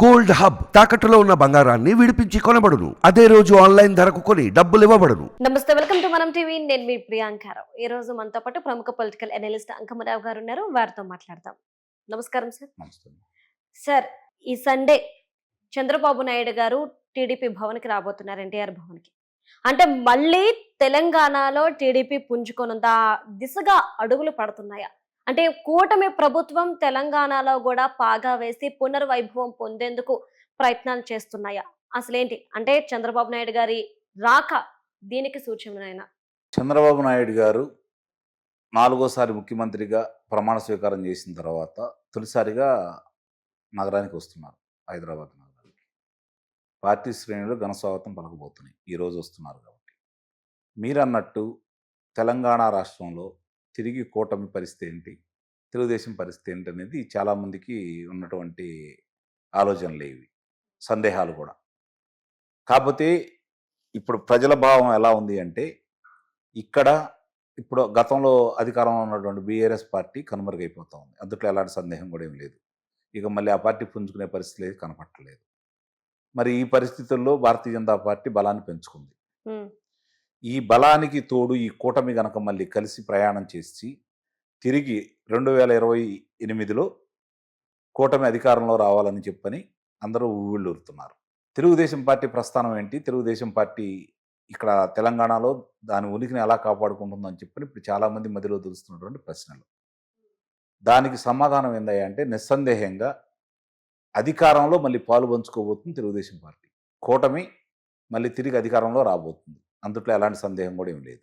Gold hub తాకట్టులో ఉన్న బంగారాన్ని విడిపించి కొనబడును. అదే రోజు ఆన్లైన్ ధరకు కొని డబ్బులు ఇవ్వబడును. నమస్తే వెల్కమ్ టు మనం టీవీ. నేను మీ ప్రియాంకారావు ఈ రోజు మనతో పాటు ప్రముఖ పొలిటికల్ అనలిస్ట్ అంకమరావు గారు ఉన్నారు. వారితో మాట్లాడదాం. నమస్కారం సార్. సార్ ఈ సండే చంద్రబాబు నాయుడు గారు టీడీపీ భవన్కి రాబోతున్నారు ఎన్టీఆర్ భవన్కి. అంటే మళ్ళీ తెలంగాణలో టీడీపీ పుంజుకొనుందా దిశగా అడుగులు పడుతున్నాయా? అంటే కూటమి ప్రభుత్వం తెలంగాణలో కూడా పాగా వేసి పునర్వైభవం పొందేందుకు ప్రయత్నాలు చేస్తున్నాయా. అసలేంటి? అంటే చంద్రబాబు నాయుడు గారి రాక దీనికి సూచన చంద్రబాబు నాయుడు గారు నాలుగోసారి ముఖ్యమంత్రిగా ప్రమాణ స్వీకారం చేసిన తర్వాత తొలిసారిగా నగరానికి వస్తున్నారు హైదరాబాద్ నగరానికి. పార్టీ శ్రేణులు ఘనస్వాగతం పలకబోతున్నాయి. ఈరోజు వస్తున్నారు కాబట్టి. మీరన్నట్టు తెలంగాణ రాష్ట్రంలో తిరిగి కూటమి పరిస్థితి ఏంటి? తెలుగుదేశం పరిస్థితి ఏంటి అనేది చాలామందికి ఉన్నటువంటి ఆలోచనలు ఇవి సందేహాలు కూడా. కాకపోతే ఇప్పుడు ప్రజల భావం ఎలా ఉంది అంటే ఇక్కడ ఇప్పుడు గతంలో అధికారంలో ఉన్నటువంటి బీఆర్ఎస్ పార్టీ కనుమరుగైపోతా ఉంది. అందుట్లో ఎలాంటి సందేహం కూడా ఏం లేదు. ఇక మళ్ళీ ఆ పార్టీ పుంజుకునే పరిస్థితి లేదు కనపట్టలేదు మరి ఈ పరిస్థితుల్లో భారతీయ జనతా పార్టీ బలాన్ని పెంచుకుంది. ఈ బలానికి తోడు ఈ కూటమి గనక మళ్ళీ కలిసి ప్రయాణం చేసి తిరిగి రెండు వేల ఇరవై ఎనిమిదిలో కూటమి అధికారంలో రావాలని చెప్పని అందరూ ఊళ్ళూరుతున్నారు. తెలుగుదేశం పార్టీ ప్రస్థానం ఏంటి? తెలుగుదేశం పార్టీ ఇక్కడ తెలంగాణలో దాని ఉనికిని ఎలా కాపాడుకుంటుందని చెప్పని ఇప్పుడు చాలామంది మధ్యలో తెలుస్తున్నటువంటి ప్రశ్నలు. దానికి సమాధానం ఏందయ్యా అంటే నిస్సందేహంగా అధికారంలో మళ్ళీ పాలు పంచుకోబోతుంది తెలుగుదేశం పార్టీ. కూటమి మళ్ళీ తిరిగి అధికారంలో రాబోతుంది. అందుట్లో ఎలాంటి సందేహం కూడా ఏం లేదు.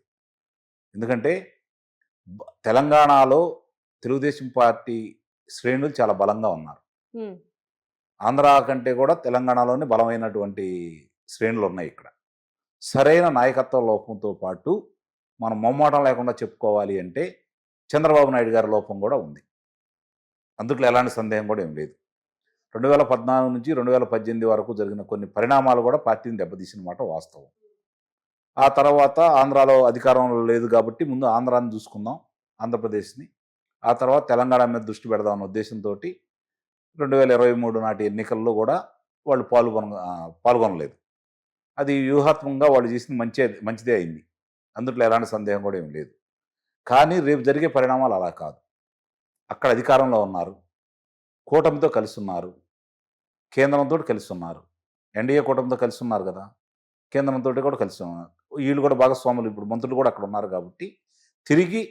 ఎందుకంటే తెలంగాణలో తెలుగుదేశం పార్టీ శ్రేణులు చాలా బలంగా ఉన్నారు. ఆంధ్ర కంటే కూడా తెలంగాణలోనే బలమైనటువంటి శ్రేణులు ఉన్నాయి ఇక్కడ. సరైన నాయకత్వ లోపంతో పాటు మనం మొమ్మాటం లేకుండా చెప్పుకోవాలి అంటే చంద్రబాబు నాయుడు గారి లోపం కూడా ఉంది. అందుట్లో ఎలాంటి సందేహం కూడా ఏం లేదు. రెండు వేల పద్నాలుగు నుంచి రెండు వేల పద్దెనిమిది వరకు జరిగిన కొన్ని పరిణామాలు కూడా పార్టీని దెబ్బతీసిన మాట వాస్తవం. ఆ తర్వాత ఆంధ్రాలో అధికారంలో లేదు కాబట్టి ముందు ఆంధ్రాని చూసుకుందాం ఆంధ్రప్రదేశ్ని. ఆ తర్వాత తెలంగాణ మీద దృష్టి పెడదామన్న ఉద్దేశంతో రెండు వేల ఇరవై మూడు నాటి ఎన్నికల్లో కూడా వాళ్ళు పాల్గొన పాల్గొనలేదు. అది వ్యూహాత్మకంగా వాళ్ళు చేసింది మంచి మంచిదే అయింది. అందుట్లో ఎలాంటి సందేహం కూడా ఏం లేదు. కానీ రేపు జరిగే పరిణామాలు అలా కాదు. అక్కడ అధికారంలో ఉన్నారు. కూటమితో కలిసి ఉన్నారు కేంద్రంతో కలిసి ఉన్నారు ఎన్డీఏ కూటమితో కలిసి ఉన్నారు కదా. కేంద్రంతో కూడా కలిసి ఉన్నారు వీళ్ళు కూడా భాగస్వాములు ఇప్పుడు మంత్రులు కూడా అక్కడ ఉన్నారు కాబట్టి తిరిగి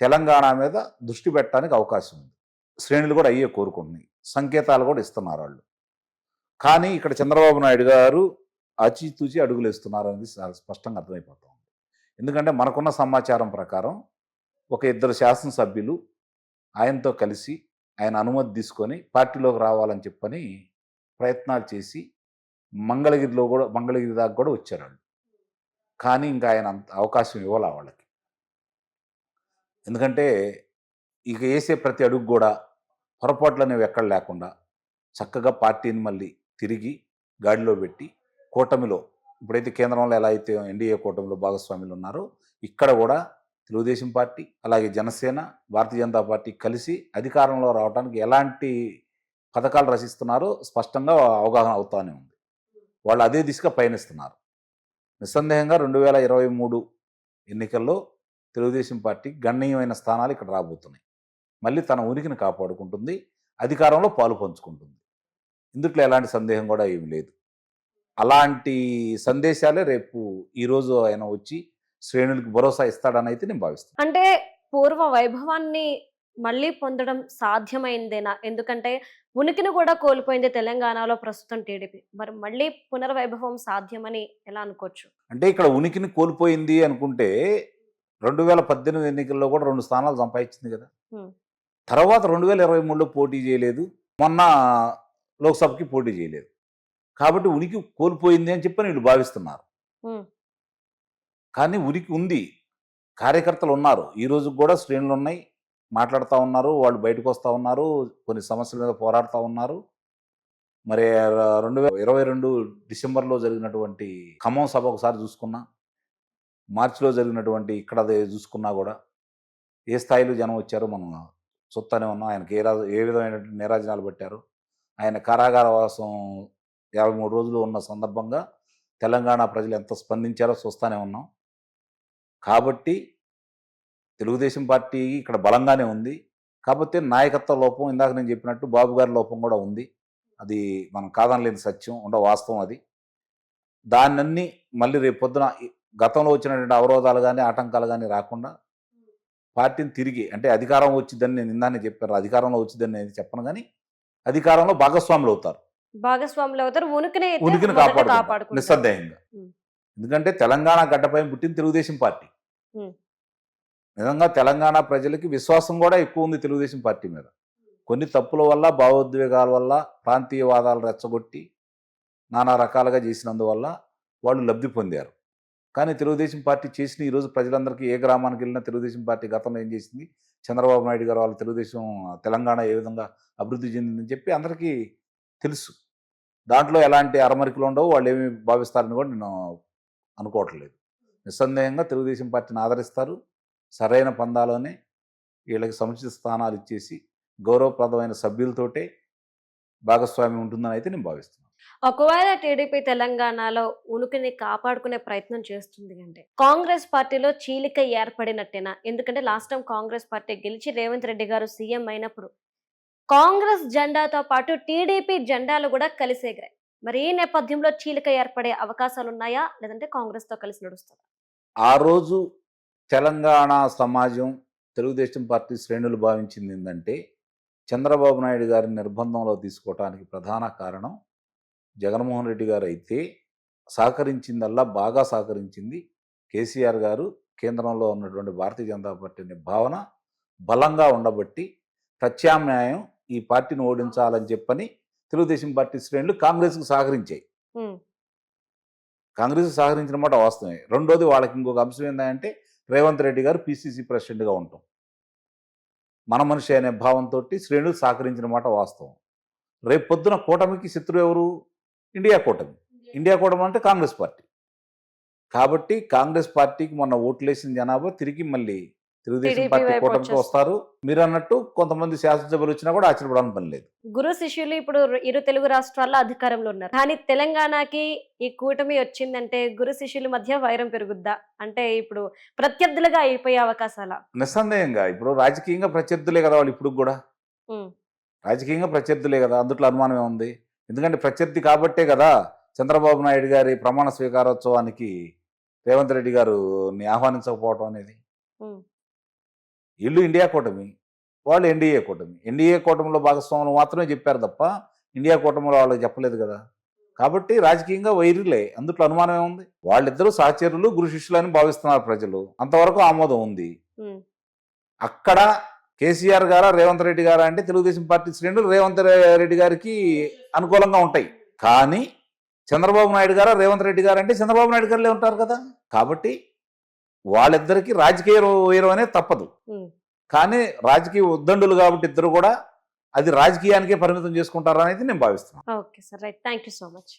తెలంగాణ మీద దృష్టి పెట్టడానికి అవకాశం ఉంది. శ్రేణులు కూడా అయ్యే కోరుకుంటున్నాయి. సంకేతాలు కూడా ఇస్తున్నారు వాళ్ళు. కానీ ఇక్కడ చంద్రబాబు నాయుడు గారు అచితూచి అడుగులు వేస్తున్నారు అనేది స్పష్టంగా అర్థమైపోతుంది. ఎందుకంటే మనకున్న సమాచారం ప్రకారం ఒక ఇద్దరు శాసనసభ్యులు ఆయనతో కలిసి ఆయన అనుమతి తీసుకొని పార్టీలోకి రావాలని చెప్పని ప్రయత్నాలు చేసి మంగళగిరిలో కూడా మంగళగిరి దాకా కూడా వచ్చారు వాళ్ళు. కానీ ఇంకా ఆయన అంత అవకాశం ఇవ్వాలి వాళ్ళకి? ఎందుకంటే ఇక వేసే ప్రతి అడుగు కూడా పొరపాట్లు అనేవి ఎక్కడ లేకుండా చక్కగా పార్టీని మళ్ళీ తిరిగి గాడిలో పెట్టి కూటమిలో ఇప్పుడైతే కేంద్రంలో ఎలా అయితే ఎన్డీఏ కూటమిలో భాగస్వాములు ఉన్నారో ఇక్కడ కూడా తెలుగుదేశం పార్టీ అలాగే జనసేన భారతీయ జనతా పార్టీ కలిసి అధికారంలో రావడానికి ఎలాంటి పథకాలు రచిస్తున్నారో స్పష్టంగా అవగాహన అవుతానే ఉంది. వాళ్ళు అదే దిశగా పయనిస్తున్నారు. నిస్సందేహంగా రెండు వేల ఇరవై మూడు ఎన్నికల్లో తెలుగుదేశం పార్టీ గణనీయమైన స్థానాలు ఇక్కడ రాబోతున్నాయి. మళ్ళీ తన ఉనికిని కాపాడుకుంటుంది అధికారంలో పాలు పంచుకుంటుంది. ఇందుట్లో ఎలాంటి సందేహం కూడా ఏమి లేదు. అలాంటి సందేశాలే రేపు ఈరోజు ఆయన వచ్చి శ్రేణులకు భరోసా ఇస్తాడని అయితే నేను భావిస్తాను అంటే పూర్వ వైభవాన్ని మళ్ళీ పొందడం సాధ్యమైందేనా? ఎందుకంటే ఉనికిని కూడా కోల్పోయింది తెలంగాణలో ప్రస్తుతం టీడీపీ. మరి మళ్ళీ పునర్వైభవం సాధ్యమని ఎలా అనుకోవచ్చు? అంటే ఇక్కడ ఉనికిని కోల్పోయింది అనుకుంటే రెండు వేల పద్దెనిమిది ఎన్నికల్లో కూడా రెండు స్థానాలు సంపాదించింది కదా. తర్వాత రెండు వేల ఇరవై మూడులో పోటీ చేయలేదు. మొన్న లోక్సభకి పోటీ చేయలేదు. కాబట్టి ఉనికి కోల్పోయింది అని చెప్పి వీళ్ళు భావిస్తున్నారు. కానీ ఉనికి ఉంది. కార్యకర్తలు ఉన్నారు. ఈ రోజు కూడా శ్రేణులు ఉన్నాయి. మాట్లాడుతూ ఉన్నారు వాళ్ళు బయటకు వస్తూ ఉన్నారు కొన్ని సమస్యల మీద పోరాడుతూ ఉన్నారు. మరి రెండు వేల ఇరవై రెండు డిసెంబర్లో జరిగినటువంటి ఖమ్మం సభ ఒకసారి చూసుకున్నా మార్చిలో జరిగినటువంటి ఇక్కడ చూసుకున్నా కూడా ఏ స్థాయిలో జనం వచ్చారో మనం చూస్తానే ఉన్నాం. ఆయనకి ఏ రాజు ఏ విధమైన నేరాజనాలు పెట్టారు ఆయన కారాగార వాసం యాభై మూడు రోజులు ఉన్న సందర్భంగా తెలంగాణ ప్రజలు ఎంత స్పందించారో చూస్తూనే ఉన్నాం. కాబట్టి తెలుగుదేశం పార్టీ ఇక్కడ బలంగానే ఉంది. కాకపోతే నాయకత్వ లోపం ఇందాక నేను చెప్పినట్టు బాబు గారి లోపం కూడా ఉంది. అది మనం కాదనలేని సత్యం ఉండ వాస్తవం అది. దాన్నన్నీ మళ్ళీ రేపు పొద్దున గతంలో వచ్చినటువంటి అవరోధాలు కానీ ఆటంకాలు కానీ రాకుండా పార్టీని తిరిగి అంటే అధికారం వచ్చిందని నేను ఇందానే చెప్పారు అధికారంలో వచ్చిందని నేను చెప్పను కానీ అధికారంలో భాగస్వాములు అవుతారు. భాగస్వాములు అవుతారు. ఉనికిని ఉనికిని కాపాడుకుంటారు. నిస్సందేహంగా. ఎందుకంటే తెలంగాణ గడ్డపై పుట్టిన తెలుగుదేశం పార్టీ. నిజంగా తెలంగాణ ప్రజలకి విశ్వాసం కూడా ఎక్కువ ఉంది తెలుగుదేశం పార్టీ మీద. కొన్ని తప్పుల వల్ల భావోద్వేగాల వల్ల ప్రాంతీయవాదాలు రెచ్చగొట్టి నానా రకాలుగా చేసినందువల్ల వాళ్ళు లబ్ధి పొందారు. కానీ తెలుగుదేశం పార్టీ చేసిన ఈరోజు ప్రజలందరికీ ఏ గ్రామానికి వెళ్ళినా తెలుగుదేశం పార్టీ గతంలో ఏం చేసింది? చంద్రబాబు నాయుడు గారు వాళ్ళ తెలుగుదేశం తెలంగాణ ఏ విధంగా అభివృద్ధి చెందిందని చెప్పి అందరికీ తెలుసు. దాంట్లో ఎలాంటి అరమరికలు ఉండవు వాళ్ళు ఏమి భావిస్తారని కూడా నేను అనుకోవట్లేదు. నిస్సందేహంగా తెలుగుదేశం పార్టీని ఆదరిస్తారు. సరైన పందాలోనే వీళ్ళకి సముచిత స్థానాలు ఇచ్చేసి గౌరవప్రదమైన సభ్యులతోటే భాగస్వామ్యం ఉంటుందని అయితే నేను భావిస్తున్నాను. ఒకవేళ టీడీపీ తెలంగాణలో ఉనికిని కాపాడుకునే ప్రయత్నం చేస్తుంది అంటే కాంగ్రెస్ పార్టీలో చీలిక ఏర్పడినట్టేనా? ఎందుకంటే లాస్ట్ టైం కాంగ్రెస్ పార్టీ గెలిచి రేవంత్ రెడ్డి గారు సీఎం అయినప్పుడు కాంగ్రెస్ జెండాతో పాటు టీడీపీ జెండాలు కూడా కలిసి ఎగిరాయి మరి ఈ నేపథ్యంలో చీలిక ఏర్పడే అవకాశాలు ఉన్నాయా లేదంటే కాంగ్రెస్తో కలిసి నడుస్తుందా ఆ రోజు తెలంగాణ సమాజం తెలుగుదేశం పార్టీ శ్రేణులు భావించింది ఏంటంటే చంద్రబాబు నాయుడు గారిని నిర్బంధంలో తీసుకోవటానికి ప్రధాన కారణం జగన్మోహన్ రెడ్డి గారు అయితే సహకరించిందల్లా బాగా సహకరించింది కేసీఆర్ గారు. కేంద్రంలో ఉన్నటువంటి భారతీయ జనతా పార్టీ భావన బలంగా ఉండబట్టి ప్రత్యామ్నాయం ఈ పార్టీని ఓడించాలని చెప్పని తెలుగుదేశం పార్టీ శ్రేణులు కాంగ్రెస్కు సహకరించాయి. కాంగ్రెస్ సహకరించిన మాట వాస్తవమే. రెండోది వాళ్ళకి ఇంకొక అంశం ఏంటంటే రేవంత్ రెడ్డి గారు పిసిసి ప్రెసిడెంట్గా ఉంటాం మన మనిషి అనే భావంతో శ్రేణులు సహకరించిన మాట వాస్తవం. రేపు పొద్దున కూటమికి శత్రువు ఎవరు? ఇండియా కూటమి. ఇండియా కూటమి అంటే కాంగ్రెస్ పార్టీ. కాబట్టి కాంగ్రెస్ పార్టీకి మొన్న ఓట్లేసిన జనాభా తిరిగి మళ్ళీ తెలుగుదేశం పార్టీ కూటమికి. వస్తారు. మీరు అన్నట్టు కొంతమంది శాసనసభ్యులు వచ్చినా కూడా ఆశ్చర్యపడాలని పని లేదు. గురు శిష్యులు ఇప్పుడు ఇరు తెలుగు రాష్ట్రాల్లో అధికారంలో ఉన్నారు. కానీ తెలంగాణకి ఈ కూటమి వచ్చిందంటే గురు శిష్యుల మధ్య వైరం పెరుగుద్దా? అంటే ఇప్పుడు ప్రత్యర్థులుగా అయిపోయే అవకాశాల? నిస్సందేహంగా. ఇప్పుడు రాజకీయంగా ప్రత్యర్థులే కదా వాళ్ళు ఇప్పుడు కూడా. రాజకీయంగా ప్రత్యర్థులే కదా. అందుట్లో అనుమానమే ఉంది. ఎందుకంటే ప్రత్యర్థి కాబట్టే కదా చంద్రబాబు నాయుడు గారి ప్రమాణ స్వీకారోత్సవానికి రేవంత్ రెడ్డి గారుని ఆహ్వానించకపోవటం అనేది. వీళ్ళు ఇండియా కూటమి వాళ్ళు ఎన్డీఏ కూటమి. ఎన్డీఏ కూటమిలో భాగస్వాములు మాత్రమే చెప్పారు తప్ప ఇండియా కూటమిలో వాళ్ళకి చెప్పలేదు కదా. కాబట్టి రాజకీయంగా వైరులే. అందుట్లో అనుమానమే ఉంది వాళ్ళిద్దరూ సహచరులు గురు శిష్యులని భావిస్తున్నారు ప్రజలు. అంతవరకు ఆమోదం ఉంది. అక్కడ కేసీఆర్ గారా రేవంత్ రెడ్డి గారా అంటే తెలుగుదేశం పార్టీ శ్రేణులు రేవంత్ రెడ్డి గారికి అనుకూలంగా ఉంటాయి. కానీ చంద్రబాబు నాయుడు గారా రేవంత్ రెడ్డి గారు అంటే చంద్రబాబు నాయుడు గారులే ఉంటారు కదా. కాబట్టి వాళ్ళిద్దరికి రాజకీయ వైరం అనేది తప్పదు. కానీ రాజకీయ ఉద్దండులు కాబట్టి ఇద్దరు కూడా అది రాజకీయానికే పరిమితం చేసుకుంటారు అనేది నేను భావిస్తున్నాను. Okay sir. Right. Thank so much.